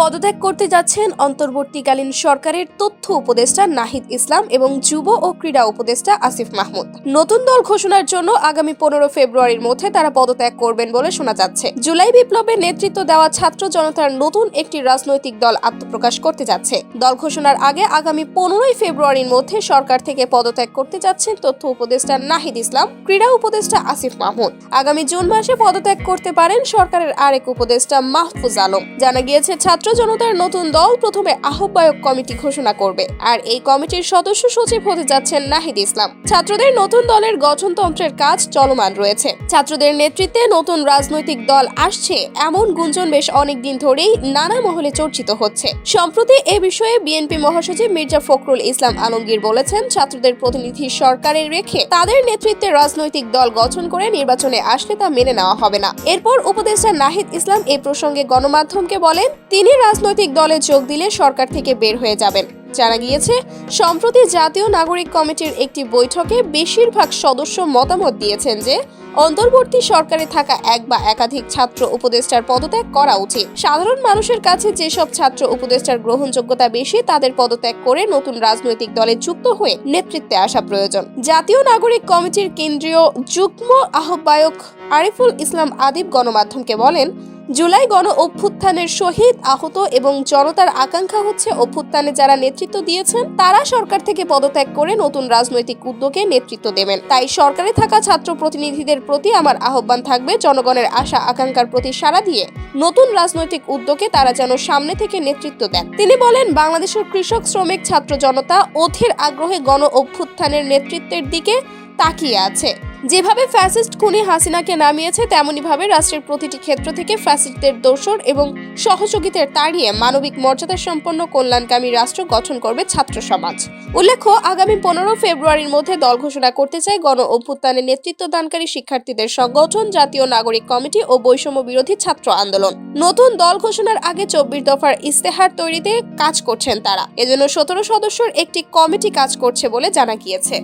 পদত্যাগ করতে যাচ্ছেন অন্তর্বর্তীকালীন সরকারের তথ্য উপদেষ্টা নাহিদ ইসলাম এবং যুব ও ক্রীড়া উপদেষ্টা আসিফ মাহমুদ। নতুন দল ঘোষণার জন্য আগামী পনেরো ফেব্রুয়ারির মধ্যে তারা পদত্যাগ করবেন বলে শোনা যাচ্ছে। জুলাই বিপ্লবের নেতৃত্ব দেওয়া ছাত্র জনতার নতুন একটি রাজনৈতিক দল আত্মপ্রকাশ করতে যাচ্ছে। দল ঘোষণার আগে আগামী পনেরোই ফেব্রুয়ারির মধ্যে সরকার থেকে পদত্যাগ করতে যাচ্ছেন তথ্য উপদেষ্টা নাহিদ ইসলাম, ক্রীড়া উপদেষ্টা আসিফ মাহমুদ। আগামী জুন মাসে পদত্যাগ করতে পারেন সরকারের আরেক উপদেষ্টা মাহফুজ আলম। জানা গিয়েছে, ছাত্র জনতার নতুন দল প্রথমে আহ্বায়ক কমিটি ঘোষণা করবে, আর এই কমিটির সদস্য সচিব হতে যাচ্ছেন নাহিদ ইসলাম। ছাত্রদের নতুন দলের গঠনতন্ত্রের কাজ চলমান রয়েছে। ছাত্রদের নেতৃত্বে নতুন রাজনৈতিক দল আসছে, এমন গুঞ্জন বেশ অনেকদিন ধরেই নানা মহলে চর্চিত হচ্ছে। সম্প্রতি এ বিষয়ে বিএনপি মহাসচিব মির্জা ফখরুল ইসলাম আলমগীর বলেছেন, ছাত্রদের প্রতিনিধি সরকারে রেখে তাদের নেতৃত্বে রাজনৈতিক দল গঠন করে নির্বাচনে আসলে তা মেনে নেওয়া হবে না। এরপর উপদেষ্টা নাহিদ ইসলাম এ প্রসঙ্গে গণমাধ্যমকে বলেন, তিনি রাজনৈতিক দলে যোগ দিলে সরকার থেকে বের হয়ে যাবেন। জানা গিয়েছে, সম্প্রতি জাতীয় নাগরিক কমিটির একটি বৈঠকে বেশিরভাগ সদস্য মতামত দিয়েছেন যে, অন্তর্বর্তী সরকারে থাকা এক বা একাধিক ছাত্র উপদেষ্টার পদত্যাগ করা উচিত। সাধারণ মানুষের কাছে যেসব ছাত্র উপদেষ্টার গ্রহণযোগ্যতা বেশি, তাদের পদত্যাগ করে নতুন রাজনৈতিক দলে যুক্ত হয়ে নেতৃত্বে আসা প্রয়োজন। জাতীয় নাগরিক কমিটির কেন্দ্রীয় যুগ্ম আহ্বায়ক আরিফুল ইসলাম আদিব গণমাধ্যমকে বলেন জুলাই গণ অভ্যুত্থানের শহীদ, আহত এবং জনতার আকাঙ্ক্ষা হচ্ছে অভ্যুত্থানে যারা নেতৃত্ব দিয়েছেন, তারা সরকার থেকে পদত্যাগ করে নতুন রাজনৈতিক উদ্যোগে নেতৃত্ব দেবেন। তাই সরকারে থাকা ছাত্র প্রতিনিধিদের প্রতি আমার আহ্বান থাকবে জনগণের আশা, আকাঙ্ক্ষার প্রতি সাড়া দিয়ে নতুন রাজনৈতিক উদ্যোগে তারা যেন সামনে থেকে নেতৃত্ব দেন। তিনি বলেন, বাংলাদেশের কৃষক, শ্রমিক, ছাত্র জনতা অধীর আগ্রহে গণ অভ্যুত্থানের নেতৃত্বের দিকে তাকিয়ে আছে। যেভাবে ফ্যাসিস্ট খুনি হাসিনাকে নামিয়েছে, তেমনিভাবে রাষ্ট্রের প্রতিটি ক্ষেত্র থেকে ফ্যাসিস্টদের দোসর এবং সহযোগিতার তাড়িয়ে মানবিক মর্যাদা সম্পন্ন কল্যাণকামী রাষ্ট্র গঠন করবে ছাত্র সমাজ। উল্লেখ্য, আগামী পনেরো ফেব্রুয়ারির মধ্যে দল ঘোষণা করতে চায় গণ অভ্যুত্থানে নেতৃত্ব দানকারী শিক্ষার্থীদের সংগঠন, জাতীয় নাগরিক কমিটি ও বৈষম্য বিরোধী ছাত্র আন্দোলন। নতুন দল ঘোষণার আগে চব্বিশ দফার ইস্তেহার তৈরিতে কাজ করছেন তারা। এজন্য সতেরো সদস্যের একটি কমিটি কাজ করছে বলে জানা গিয়েছে।